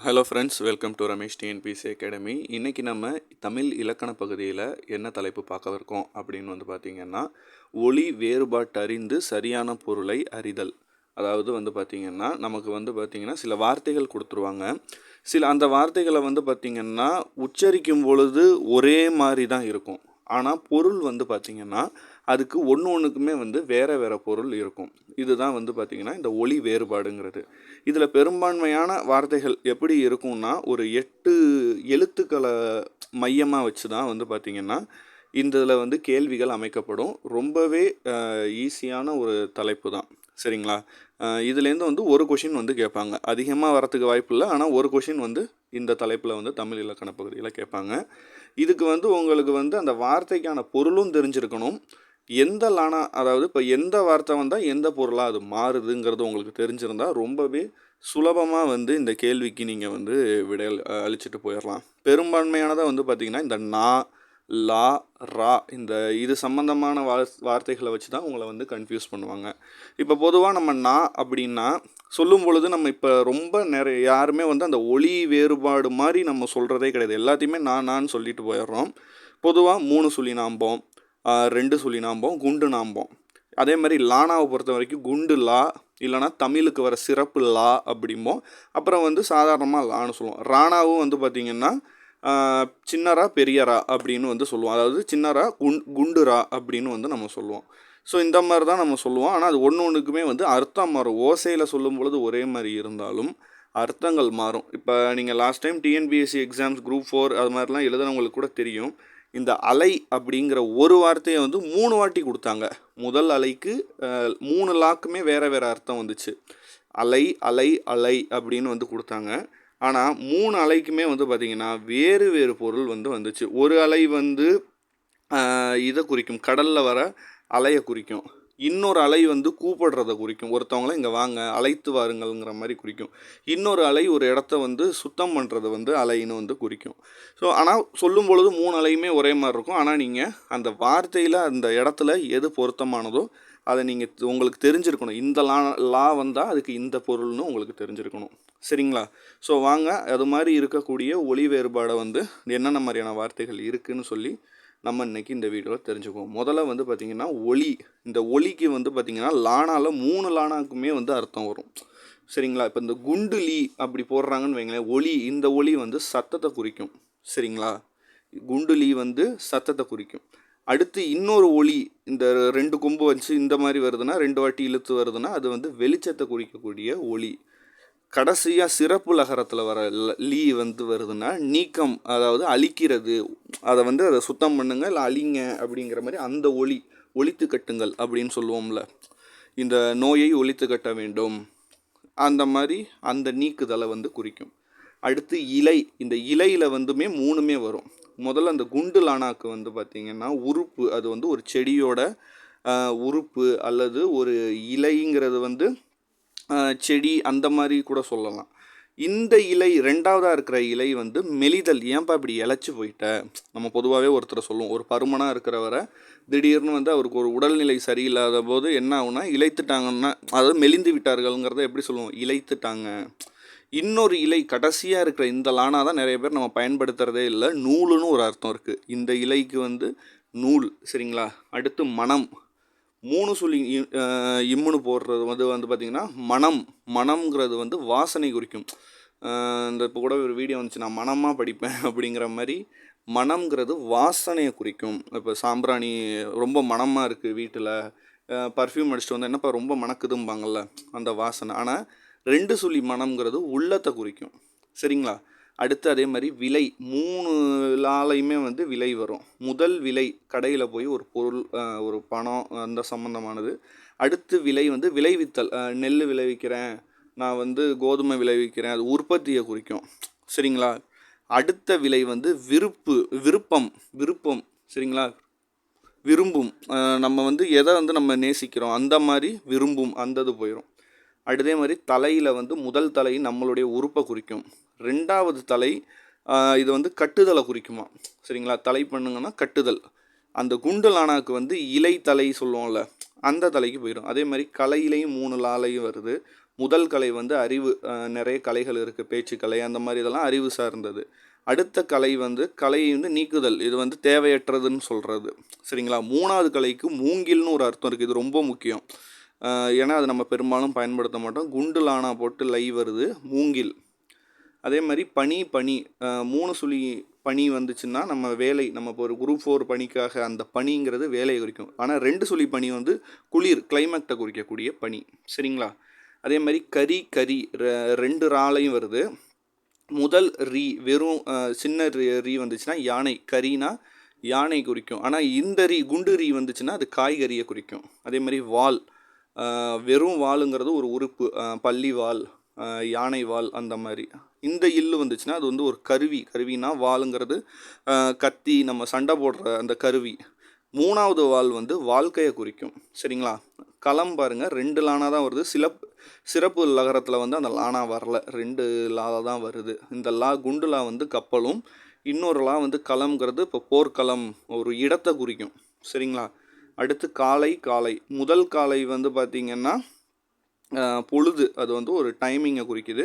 Hello friends welcome to Ramesh TNPC academy இன்றைக்கி நம்ம தமிழ் இலக்கண பகுதியில் என்ன தலைப்பு பார்க்க இருக்கோம் அப்படின்னு வந்து பார்த்திங்கன்னா ஒளி வேறுபாட்டு அறிந்து சரியான பொருளை அறிதல். அதாவது வந்து பார்த்திங்கன்னா நமக்கு வந்து பார்த்திங்கன்னா சில வார்த்தைகள் கொடுத்துருவாங்க. சில அந்த வார்த்தைகளை வந்து பார்த்திங்கன்னா உச்சரிக்கும் பொழுது ஒரே மாதிரி தான் இருக்கும். ஆனால் பொருள் வந்து பார்த்திங்கன்னா அதுக்கு ஒன்று ஒன்றுக்குமே வந்து வேறு வேறு பொருள் இருக்கும். இதுதான் வந்து பார்த்திங்கன்னா இந்த ஒளி வேறுபாடுங்கிறது. இதில் பெரும்பான்மையான வார்த்தைகள் எப்படி இருக்கும்னா ஒரு எட்டு எழுத்துக்களை மையமாக வச்சு தான் வந்து பார்த்திங்கன்னா இந்த இதில் வந்து கேள்விகள் அமைக்கப்படும். ரொம்பவே ஈஸியான ஒரு தலைப்பு தான் சரிங்களா? இதுலேருந்து வந்து ஒரு கொஷின் வந்து கேட்பாங்க. அதிகமாக வரத்துக்கு வாய்ப்பு இல்லை ஆனால் ஒரு கொஷின் வந்து இந்த தலைப்பில் வந்து தமிழ் இலக்கண பகுதியில் கேட்பாங்க. இதுக்கு வந்து உங்களுக்கு வந்து அந்த வார்த்தைக்கான பொருளும் தெரிஞ்சிருக்கணும். எந்த லானா அதாவது இப்போ எந்த வார்த்தை வந்தால் எந்த பொருளாக அது மாறுதுங்கிறது உங்களுக்கு தெரிஞ்சிருந்தால் ரொம்பவே சுலபமாக வந்து இந்த கேள்விக்கு நீங்கள் வந்து விடையல் அழிச்சிட்டு போயிடலாம் பெரும்பான்மையானதாக வந்து பார்த்திங்கன்னா இந்த நா லா ரா இந்த இது சம்மந்தமான வார் வார்த்தைகளை வச்சு தான் உங்களை வந்து கன்ஃபியூஸ் பண்ணுவாங்க. இப்போ பொதுவாக நம்ம நா அப்படின்னா சொல்லும் பொழுது நம்ம இப்போ ரொம்ப நிறைய யாருமே வந்து அந்த ஒளி வேறுபாடு மாதிரி நம்ம சொல்கிறதே கிடையாது. எல்லாத்தையுமே நான் நான் சொல்லிட்டு போயிடுறோம். பொதுவாக மூணு சொல்லி நாம்போம் ரெண்டு சொல்லி நாம்போம் குண்டு நாம்போம். அதே மாதிரி லானாவை பொறுத்த வரைக்கும் குண்டு லா இல்லைனா தமிழுக்கு வர சிறப்பு லா அப்படிம்போம். அப்புறம் வந்து சாதாரணமாக லான்னு சொல்லுவோம். ராணாவும் வந்து பார்த்திங்கன்னா சின்னரா பெரியரா அப்படின்னு வந்து சொல்லுவோம். அதாவது சின்னரா குண் குண்டுரா அப்படின்னு வந்து நம்ம சொல்லுவோம். ஸோ இந்த மாதிரி தான் நம்ம சொல்லுவோம். ஆனால் அது ஒன்று ஒன்றுக்குமே வந்து அர்த்தம் மாறும். ஓசையில் சொல்லும் பொழுது ஒரே மாதிரி இருந்தாலும் அர்த்தங்கள் மாறும். இப்போ நீங்கள் last time TNPSC exams group four அது மாதிரிலாம் எழுதுனவங்களுக்கு கூட தெரியும். இந்த அலை அப்படிங்கிற ஒரு வார்த்தையை வந்து மூணு வாட்டி கொடுத்தாங்க. முதல் அலைக்கு மூணு லாக்குமே வேறு வேறு அர்த்தம் வந்துச்சு. அலை அலை அலை அப்படின்னு வந்து கொடுத்தாங்க. ஆனால் மூணு அலைக்குமே வந்து பார்த்திங்கன்னா வேறு வேறு பொருள் வந்து வந்துச்சு. ஒரு அலை வந்து இதை குறிக்கும் கடலில் வர அலையை குறிக்கும். இன்னொரு அலை வந்து கூப்பிடுறத குறிக்கும். ஒருத்தவங்கள இங்கே வாங்க அழைத்து வாருங்கள்ங்கிற மாதிரி குறிக்கும். இன்னொரு அலை ஒரு இடத்த வந்து சுத்தம் பண்ணுறத வந்து அலைன்னு வந்து குறிக்கும். ஸோ ஆனால் சொல்லும் பொழுது மூணு அலையுமே ஒரே மாதிரி இருக்கும். ஆனால் நீங்கள் அந்த வார்த்தையில் அந்த இடத்துல எது பொருத்தமானதோ அதை நீங்கள் உங்களுக்கு தெரிஞ்சிருக்கணும். இந்த லா லா வந்தால் அதுக்கு இந்த பொருள்னு உங்களுக்கு தெரிஞ்சிருக்கணும். சரிங்களா? ஸோ வாங்க அது மாதிரி இருக்கக்கூடிய ஒளி வேறுபாடை வந்து என்னென்ன மாதிரியான வார்த்தைகள் இருக்குதுன்னு சொல்லி நம்ம இன்றைக்கி இந்த வீடியோவில் தெரிஞ்சுக்குவோம். முதல்ல வந்து பார்த்திங்கன்னா ஒளி. இந்த ஒளிக்கு வந்து பார்த்திங்கன்னா லானால மூணு லானாக்குமே வந்து அர்த்தம் வரும். சரிங்களா? இப்போ இந்த குண்டு லீ அப்படி போடுறாங்கன்னு வைங்களேன் ஒளி இந்த ஒளி வந்து சத்தத்தை குறிக்கும். சரிங்களா? குண்டு லீ வந்து சத்தத்தை குறிக்கும். அடுத்து இன்னொரு ஒளி இந்த ரெண்டு கொம்பு வச்சு இந்த மாதிரி வருதுன்னா ரெண்டு வாட்டி இழுத்து வருதுன்னா அது வந்து வெளிச்சத்தை குறிக்கக்கூடிய ஒளி. கடைசியாக சிறப்பு லகரத்தில் வர லீ வந்து வருதுன்னா நீக்கம் அதாவது அழிக்கிறது அதை வந்து அதை சுத்தம் பண்ணுங்க இல்லை அழிங்க அப்படிங்கிற மாதிரி அந்த ஒளி ஒழித்து கட்டுங்கள் அப்படின்னு சொல்லுவோம்ல. இந்த நோயை ஒழித்து கட்ட வேண்டும். அந்த மாதிரி அந்த நீக்குதலை வந்து குறிக்கும். அடுத்து இலை இந்த இலையில் வந்துமே மூணுமே வரும். முதல்ல அந்த குண்டு லானாக்கு வந்து பார்த்திங்கன்னா உறுப்பு அது வந்து ஒரு செடியோட உறுப்பு அல்லது ஒரு இலைங்கிறது வந்து செடி அந்த மாதிரி கூட சொல்லலாம். இந்த இலை ரெண்டாவதாக இருக்கிற இலை வந்து மெலிதல். ஏன்பா இப்படி இழைச்சி போயிட்ட? நம்ம பொதுவாகவே ஒருத்தரை சொல்லுவோம். ஒரு பருமனாக இருக்கிறவரை திடீர்னு வந்து அவருக்கு ஒரு உடல்நிலை சரியில்லாத போது என்ன ஆகுனா இழைத்துட்டாங்கன்னா அதாவது மெலிந்து விட்டார்கள்ங்கிறத எப்படி சொல்லுவோம்? இழைத்துட்டாங்க. இன்னொரு இலை கடைசியாக இருக்கிற இந்த லானா தான் நிறைய பேர் நம்ம பயன்படுத்துகிறதே இல்லை. நூலுன்னு ஒரு அர்த்தம் இருக்குது இந்த இலைக்கு வந்து நூல் சரிங்களா? அடுத்து மனம். மூணு சொல்லி இம்முன்னு போடுறது வந்து வந்து பார்த்திங்கன்னா மனம். மனம்ங்கிறது வந்து வாசனை குறிக்கும். இந்த இப்போ கூட ஒரு வீடியோ வந்துச்சு நான் மனமாக படிப்பேன் அப்படிங்கிற மாதிரி மனம்ங்கிறது வாசனையை குறிக்கும். இப்போ சாம்பிராணி ரொம்ப மனமாக இருக்குது வீட்டில். பர்ஃப்யூம் அடிச்சுட்டு வந்து என்னப்பா ரொம்ப மணக்குதும்பாங்கள்ல அந்த வாசனை. ஆனால் ரெண்டு சொல்லி மனம்ங்கிறது உள்ளத்தை குறிக்கும். சரிங்களா? அடுத்து அதே மாதிரி விலை மூணு லாலையுமே வந்து விலை வரும். முதல் விலை கடையில் போய் ஒரு பொருள் ஒரு பணம் அந்த சம்மந்தமானது அடுத்து விலை வந்து விளைவித்தல் நெல் விளைவிக்கிறேன் நான் வந்து கோதுமை விளைவிக்கிறேன் அது உற்பத்தியை குறிக்கும். சரிங்களா? அடுத்த விலை வந்து விருப்பு விருப்பம் விருப்பம் சரிங்களா? விரும்பும் நம்ம வந்து எதை வந்து நம்ம நேசிக்கிறோம் அந்த மாதிரி விரும்பும் அந்தது போயிடும் அதே மாதிரி தலையில் வந்து முதல் தலை நம்மளுடைய உறுப்பை குறிக்கும். ரெண்டாவது தலை இது வந்து கட்டுதலை குறிக்குமா? சரிங்களா? தலை பண்ணுங்கன்னா கட்டுதல். அந்த குண்டலானாக்கு வந்து இலை தலை சொல்லுவோம்ல அந்த தலைக்கு போயிடும். அதே மாதிரி கலையிலையும் மூணு லாலையும் வருது. முதல் கலை வந்து அறிவு நிறைய கலைகள் இருக்குது பேச்சுக்கலை அந்த மாதிரி இதெல்லாம் அறிவு சார்ந்தது. அடுத்த கலை வந்து கலையை வந்து நீக்குதல். இது வந்து தேவையற்றதுன்னு சொல்கிறது சரிங்களா? மூணாவது கலைக்கு மூங்கில்னு ஒரு அர்த்தம் இருக்குது இது ரொம்ப முக்கியம். ஏன்னா அது நம்ம பெரும்பாலும் பயன்படுத்த மாட்டோம். குண்டு லானா போட்டு லை வருது மூங்கில். அதே மாதிரி பனி பனி மூணு சுழி பனி வந்துச்சுன்னா நம்ம வேலை நம்ம இப்போ ஒரு குரூப் ஃபோர் பணிக்காக அந்த பனிங்கிறது வேலையை குறிக்கும். ஆனால் ரெண்டு சுழி பனி வந்து குளிர் கிளைமேக்டை குறிக்கக்கூடிய பனி. சரிங்களா? அதே மாதிரி கரி கரி ரெண்டு ராலையும் வருது. முதல் ரீ வெறும் சின்ன ரீ ரீ வந்துச்சுன்னா யானை. கரினா யானை குறிக்கும். ஆனால் இந்த ரீ குண்டு ரீ வந்துச்சுன்னா அது காய்கறியை குறிக்கும். அதே மாதிரி வால். வெறும் வாளுங்கிறது ஒரு உறுப்பு பள்ளி வால் யானை வால் அந்த மாதிரி. இந்த இல்லு வந்துச்சுன்னா அது வந்து ஒரு கருவி கருவினா வாளுங்கிறது கத்தி நம்ம சண்டை போடுற அந்த கருவி. மூணாவது வால் வந்து வாழ்க்கையை குறிக்கும். சரிங்களா? களம் பாருங்க ரெண்டு லானா தான் வருது. சில சிறப்பு லகரத்தில் வந்து அந்த லானா வரல. ரெண்டு லா தான் வருது. இந்த லா குண்டு லா வந்து கப்பலும் இன்னொரு லா வந்து களம்ங்கிறது இப்போ போர்க்களம் ஒரு இடத்தை குறிக்கும். சரிங்களா? அடுத்து காலை காலை. முதல் காலை வந்து பார்த்திங்கன்னா பொழுது. அது வந்து ஒரு டைமிங்கை குறிக்குது.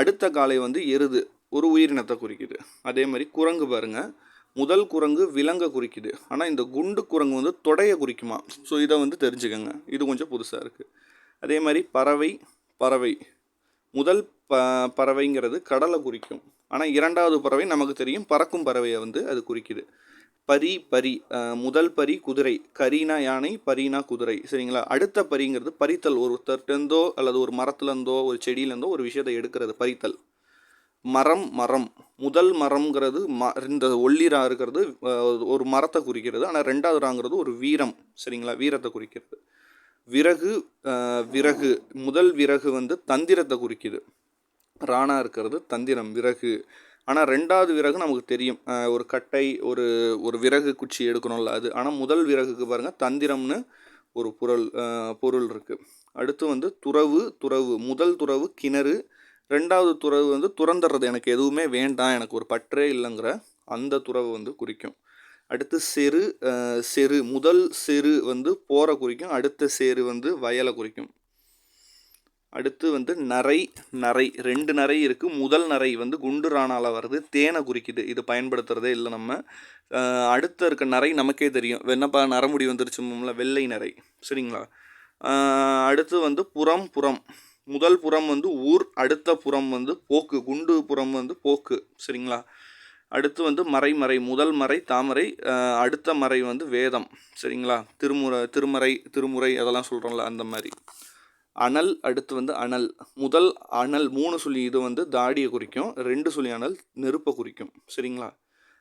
அடுத்த காலை வந்து எருது. ஒரு உயிரினத்தை குறிக்குது. அதே மாதிரி குரங்கு பாருங்க. முதல் குரங்கு விலங்கை குறிக்குது. ஆனால் இந்த குண்டு குரங்கு வந்து தொடையை குறிக்குமா? ஸோ இதை வந்து தெரிஞ்சுக்கோங்க. இது கொஞ்சம் புதுசாக இருக்குது அதே மாதிரி பறவை பறவை. முதல் ப பறவைங்கிறது கடலை குறிக்கும். ஆனால் இரண்டாவது பறவை நமக்கு தெரியும் பறக்கும் பறவையை வந்து அது குறிக்குது. பரி பரி முதல் பரி குதிரை. கரீனா யானை பரினா குதிரை. சரிங்களா? அடுத்த பரிங்கிறது பறித்தல் ஒருத்தர்கிட்டருந்தோ அல்லது ஒரு மரத்துலேருந்தோ ஒரு செடியிலேருந்தோ ஒரு விஷயத்தை எடுக்கிறது பறித்தல் மரம் மரம். முதல் மரம்ங்கிறது ம இந்த ஒல்லிரா இருக்கிறது ஒரு மரத்தை குறிக்கிறது. ஆனால் ரெண்டாவது ராங்கிறது ஒரு வீரம். சரிங்களா? வீரத்தை குறிக்கிறது. விறகு விறகு. முதல் விறகு வந்து தந்திரத்தை குறிக்கிது. ராணா இருக்கிறது தந்திரம் விறகு. ஆனால் ரெண்டாவது விறகு நமக்கு தெரியும். ஒரு கட்டை ஒரு ஒரு விறகு குச்சி எடுக்கணும்ல அது. ஆனால் முதல் விறகுக்கு பாருங்கள் தந்திரம்னு ஒரு பொருள் பொருள் இருக்குது அடுத்து வந்து துறவு துறவு முதல் துறவு கிணறு. ரெண்டாவது துறவு வந்து துறந்துடுறது எனக்கு எதுவுமே வேண்டாம் எனக்கு ஒரு பற்றே இல்லைங்கிற அந்த துறவு வந்து குறிக்கும். அடுத்து செரு செரு முதல் செரு வந்து போரை குறிக்கும். அடுத்த சேரு வந்து வயலை குறிக்கும். அடுத்து வந்து நரை நரை ரெண்டு நரை இருக்குது முதல் நரை வந்து குண்டு ராணாவில் வருது. தேனை குறிக்குது. இது பயன்படுத்துகிறதே இல்லை நம்ம. அடுத்த அடுத்து இருக்க நரை நமக்கே தெரியும். என்னப்பா நரமுடி வந்துருச்சுமோம்ல வெள்ளை நரை. சரிங்களா? அடுத்து வந்து புறம் புறம். முதல் புறம் வந்து ஊர் அடுத்த புறம் வந்து போக்கு. குண்டு புறம் வந்து போக்கு. சரிங்களா? அடுத்து வந்து மறை மறை. முதல் மறை தாமரை. அடுத்த மறை வந்து வேதம். சரிங்களா? திருமுறை திருமறை திருமுறை அதெல்லாம் சொல்கிறோம்ல அந்த மாதிரி. அனல் அடுத்து வந்து அனல். முதல் அனல் மூணு சுழி இது வந்து தாடியை குறிக்கும். ரெண்டு சுழி அனல் நெருப்பை குறிக்கும். சரிங்களா?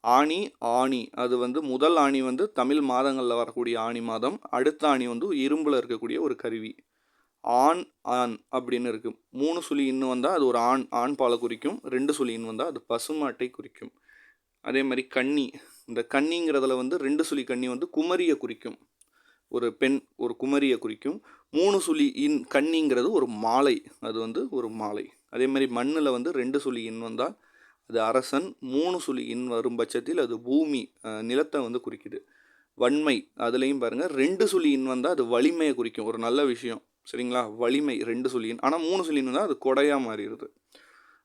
ஆணி ஆணி. அது வந்து முதல் ஆணி வந்து தமிழ் மாதங்களில் வரக்கூடிய ஆணி மாதம். அடுத்த ஆணி வந்து இரும்பில் இருக்கக்கூடிய ஒரு கருவி. ஆண் ஆண் அப்படின்னு இருக்குது மூணு சுழி இன்னும் வந்தால் அது ஒரு ஆண் ஆண் பாலை குறிக்கும். ரெண்டு சுழி இன்னும் வந்தால் அது பசுமாட்டை குறிக்கும். அதே மாதிரி கன்னி. இந்த கன்னிங்கிறதுல வந்து ரெண்டு சுழி கன்னி வந்து குமரியை குறிக்கும். ஒரு பெண் ஒரு குமரியை குறிக்கும். மூணு சுழி இன் கன்னிங்கிறது ஒரு மாலை. அது வந்து ஒரு மாலை. அதே மாதிரி மண்ணில் வந்து ரெண்டு சுழி இன் வந்தால் அது அரசன் மூணு சுழி இன் வரும் பட்சத்தில் அது பூமி நிலத்தை வந்து குறிக்குது. வன்மை அதுலேயும் பாருங்கள் ரெண்டு சுழி இன் வந்தால் அது வலிமையை குறிக்கும். ஒரு நல்ல விஷயம். சரிங்களா? வலிமை ரெண்டு சுழி இன் ஆனால் மூணு சுழி இன் வந்தால் அது கொடையாக மாறிடுது.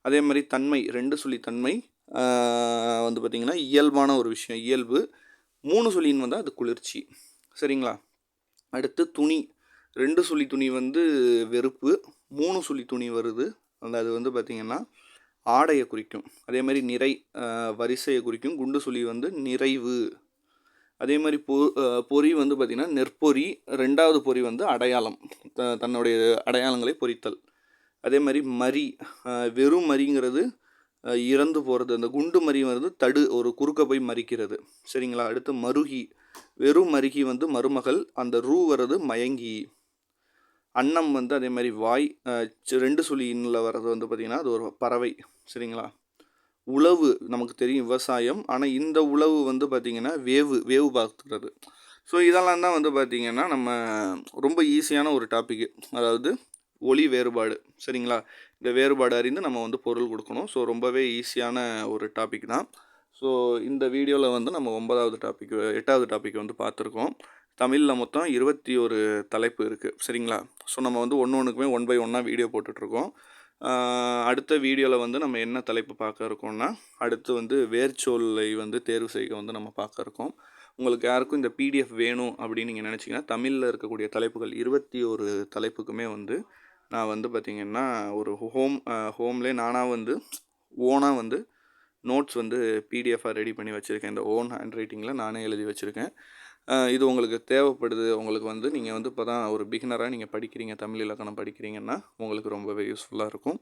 அதே மாதிரி தன்மை ரெண்டு சுழி தன்மை வந்து பார்த்திங்கன்னா இயல்பான ஒரு விஷயம். இயல்பு. மூணு சுழின்னு வந்தால் அது குளிர்ச்சி. சரிங்களா? அடுத்து துணி. ரெண்டு சுழி துணி வந்து வெறுப்பு மூணு சுழி துணி வருது. அந்த அது வந்து பார்த்திங்கன்னா ஆடையை குறிக்கும். அதே மாதிரி நிறை வரிசையை குறிக்கும். குண்டு சுழி வந்து நிறைவு. அதே மாதிரி பொ பொறி வந்து பார்த்திங்கன்னா நெற்பொறி ரெண்டாவது பொறி வந்து அடையாளம். த தன்னுடைய அடையாளங்களை பொறித்தல். அதே மாதிரி மரி வெறும் மரிங்கிறது இறந்து போகிறது அந்த குண்டு மரி வந்து தடு ஒரு குறுக்க போய் மறிக்கிறது. சரிங்களா? அடுத்து மருகி. வெறும் அருகி வந்து மருமகள் அந்த ரூ வர்றது மயங்கி. அன்னம் வந்து அதே மாதிரி வாய் ரெண்டு சுழியில் வர்றது வந்து பார்த்திங்கன்னா அது ஒரு பறவை சரிங்களா? உழவு நமக்கு தெரியும் விவசாயம். ஆனால் இந்த உழவு வந்து பார்த்திங்கன்னா வேவு வேவு பார்த்துக்கிறது ஸோ இதெல்லாம் தான் வந்து பார்த்திங்கன்னா நம்ம ரொம்ப ஈஸியான ஒரு டாப்பிக்கு அதாவது ஒளி வேறுபாடு சரிங்களா? இந்த வேறுபாடு அறிந்து நம்ம வந்து பொருள் கொடுக்கணும். ஸோ ரொம்பவே ஈஸியான ஒரு டாபிக் தான். ஸோ இந்த வீடியோவில் வந்து நம்ம ஒன்பதாவது டாபிக் எட்டாவது டாபிக் வந்து பார்த்துருக்கோம். தமிழில் மொத்தம் இருபத்தி ஒரு தலைப்பு இருக்குது சரிங்களா? ஸோ நம்ம வந்து ஒன்று ஒன்றுக்குமே ஒன் பை ஒன்னாக வீடியோ போட்டுட்ருக்கோம். அடுத்த வீடியோவில் வந்து நம்ம என்ன தலைப்பு பார்க்க இருக்கோம்னா அடுத்து வந்து வேர்ச்சொல்லை வந்து தேர்வு செய்ய வந்து நம்ம பார்க்க இருக்கோம். உங்களுக்கு யாருக்கும் இந்த பிடிஎஃப் வேணும் அப்படின்னு நீங்கள் நினச்சிங்கன்னா தமிழில் இருக்கக்கூடிய தலைப்புகள் இருபத்தி ஒரு தலைப்புக்குமே வந்து நான் வந்து பார்த்திங்கன்னா ஒரு ஹோம் ஹோம்லேயே நானாக வந்து ஓனாக வந்து நோட்ஸ் வந்து பிடிஎஃபாக ரெடி பண்ணி வச்சுருக்கேன். இந்த ஓன் ஹேண்ட் ரைட்டிங்கில் நானே எழுதி வச்சுருக்கேன். இது உங்களுக்கு தேவைப்படுது உங்களுக்கு வந்து நீங்கள் வந்து இப்போ தான் ஒரு பிகினராக நீங்கள் படிக்கிறீங்க தமிழ் இலக்கணம் படிக்கிறீங்கன்னா உங்களுக்கு ரொம்பவே யூஸ்ஃபுல்லாக இருக்கும்.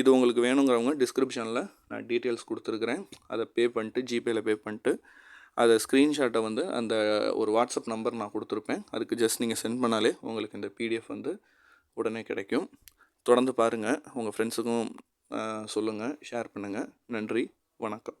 இது உங்களுக்கு வேணுங்கிறவங்க டிஸ்கிரிப்ஷனில் நான் டீட்டெயில்ஸ் கொடுத்துருக்குறேன். அதை பே பண்ணிட்டு ஜிபேயில் பே பண்ணிட்டு அதை ஸ்க்ரீன்ஷாட்டை வந்து அந்த ஒரு வாட்ஸ்அப் நம்பர் நான் கொடுத்துருப்பேன். அதுக்கு ஜஸ்ட் நீங்கள் சென்ட் பண்ணாலே உங்களுக்கு இந்த பிடிஎஃப் வந்து உடனே கிடைக்கும். தொடர்ந்து பாருங்கள் உங்கள் ஃப்ரெண்ட்ஸுக்கும் சொல்லுங்கள் ஷேர் பண்ணுங்கள் நன்றி. வணக்கம்.